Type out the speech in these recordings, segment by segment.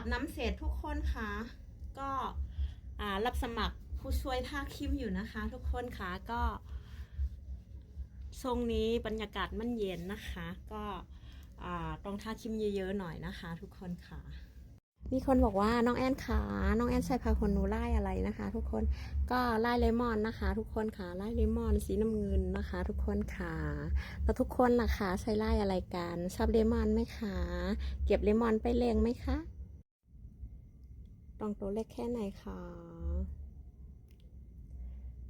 บน้ำเสร็จทุกคนค่ะ ก็รับสมัครผู้ช่วยท่าคิมอยู่นะคะ ทุกคนค่ะก็ทรงนี้บรรยากาศมันเย็นนะคะ ก็ต้องท่าคิมเยอะๆหน่อยนะคะ ทุกคนค่ะ มีคนบอกว่าน้องแอนขาน้องแอนใส่ผ้าขนหนูไล่อะไรนะคะ ทุกคนก็ไล่เลมอนนะคะ ทุกคนค่ะไล่เลมอนสีน้ำเงินนะคะ ทุกคนค่ะแล้วทุกคนล่ะคะใช้ไล่อะไรกันชอบเลมอนไหมคะเก็บเลมอนไปเลงไหมคะ ต้องตัวเล็กแค่ไหนคะ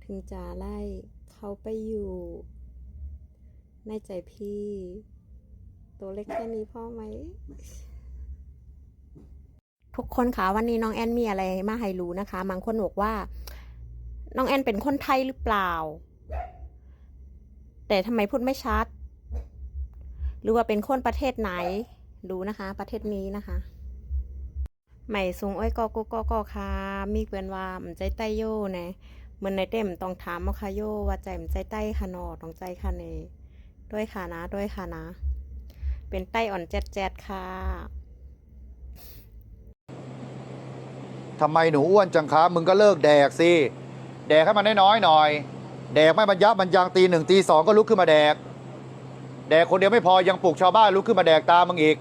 ถึงจะไล่เขาไปอยู่ ในใจพี่ ตัวเล็กแค่นี้พ่อไหม ทุกคนคะวันนี้น้องแอนมีอะไรมาให้รู้นะคะบางคนบอกว่า น้องแอนเป็นคนไทยหรือเปล่า แต่ทำไมพูดไม่ชัด หรือว่าเป็นคนประเทศไหนดูนะคะ ประเทศนี้นะคะ ใหม่สูงอ้อยกอกกอกอค่ะ มีเพื่อนว่ามันใจใต้โย่นะเหมือนในเต็มต้องถามมาค่ะโยว่าใจมันใจใต้ค่ะนอต้องใจค่ะเนด้วยค่ะนะ ด้วยค่ะนะ เป็นไต้อ่อนแจ๊ดแจ๊ดค่ะทำไมหนูอ้วนจังคะมึงก็เลิกแดกสิแดกให้มันน้อยๆหน่อย แดกไม่บรรยับบรรยังตีหนึ่งตีสองก็ลุกขึ้นมาแดก แดกคนเดียวไม่พอยังปลุกชาวบ้านลุกขึ้นมาแดกตามมึงอีก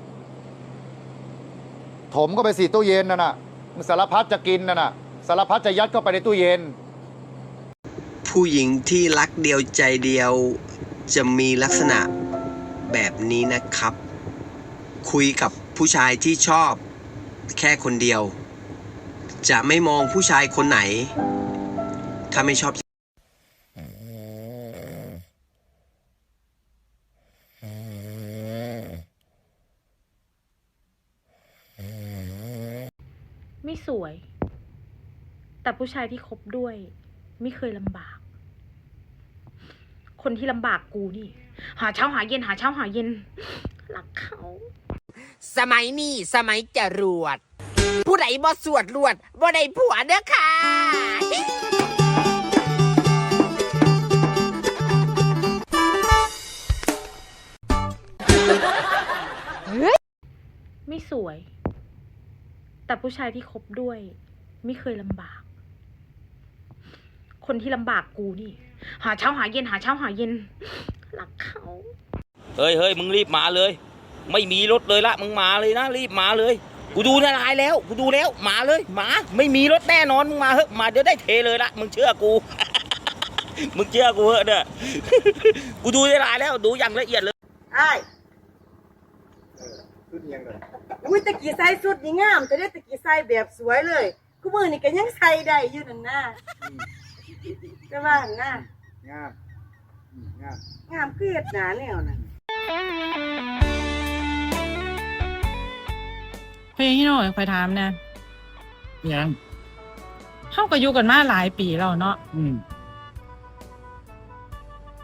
ถมก็ไปสี่ตู้เย็นน่ะนะสารพัดจะกินน่ะนะสารพัดจะยัดเข้าไปในตู้เย็น ผู้หญิงที่รักเดียวใจเดียวจะมีลักษณะแบบนี้นะครับ คุยกับผู้ชายที่ชอบแค่คนเดียว จะไม่มองผู้ชายคนไหน ถ้าไม่ชอบ ไม่สวย แต่ผู้ชายที่คบด้วย ไม่เคยลำบาก คนที่ลำบากกูนี่ หาเช้าหาเย็นหาเช้าหาเย็นรักเขา สมัยนี้สมัยจรวด ผู้ใดบ่สวดรวดบ่ได้ผัวเด้อค่ะ ไม่สวย แต่ผู้ชายที่คบด้วย ไม่เคยลำบาก คนที่ลำบากกูนี่ หาเช้าหาเย็นหาเช้าหาเย็นรักเขา เฮ้ยเฮ้ยมึงรีบมาเลย ไม่มีรถเลยละมึงมาเลยนะรีบมาเลย กูดูในไลน์แล้ว กูดูแล้วมาเลยมาไม่มีรถแน่นอนมึงมาเฮ้มาเดี๋ยวได้เทเลยละมึงเชื่อกู มึงเชื่อกูเหอะเนี่ยกูดูในไลน์แล้วดูอย่างละเอียดเลยไอ้ายอุ้ยตะกี้ใส่สุดนี่งามแต่ได้ตะกี้ใส่แบบสวยเลยกูมือนี่ก็ยังใส่ได้อยู่นั่นน่ะแต่ว่าหั่นน่ะงามงามงามคือเฮ็ดหนาแนวน่ะเฮ้ยพี่โน่คอยถามนะยังเข้าก็อยู่กันมาหลายปีแล้วเนาะอืม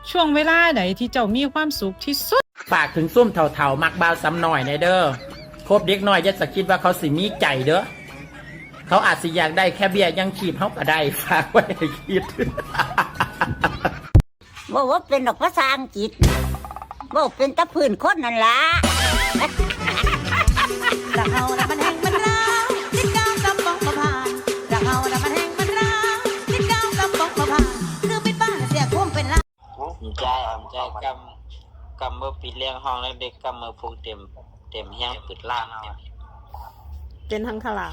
ช่วงเวลาใดที่เจ้ามีความสุขที่สุด ฝากถึงซุ่มเถ่าๆมักบ่าวซ้ำหน่อยในเด้อคบเด็กน้อยอย่าสะคิดว่าเขาสิมีใจเด้อเขาอาจสิอยากได้แค่เบี้ยยังขีบเขาก็ได้ฝากไว้ให้คิด บอกว่าเป็นดอกภาษาอังกฤษบอกเป็นตะพื้นคนนั่นละรักเฮานะมันแห้งมันร้าวติดกาวกำปองมาผ่านรักเฮานะมันแห้งมันร้าวติดกาวกำปองมาผ่านคือเป็นบ้าเสียคุ้มเป็นละผมใจผมใจกำ กำมือปีเลี้ยงห้องแล้วเด็กกำมือผูกเต็ม เต็มแห้งปิดล่างเอาเป็นทั้งขลา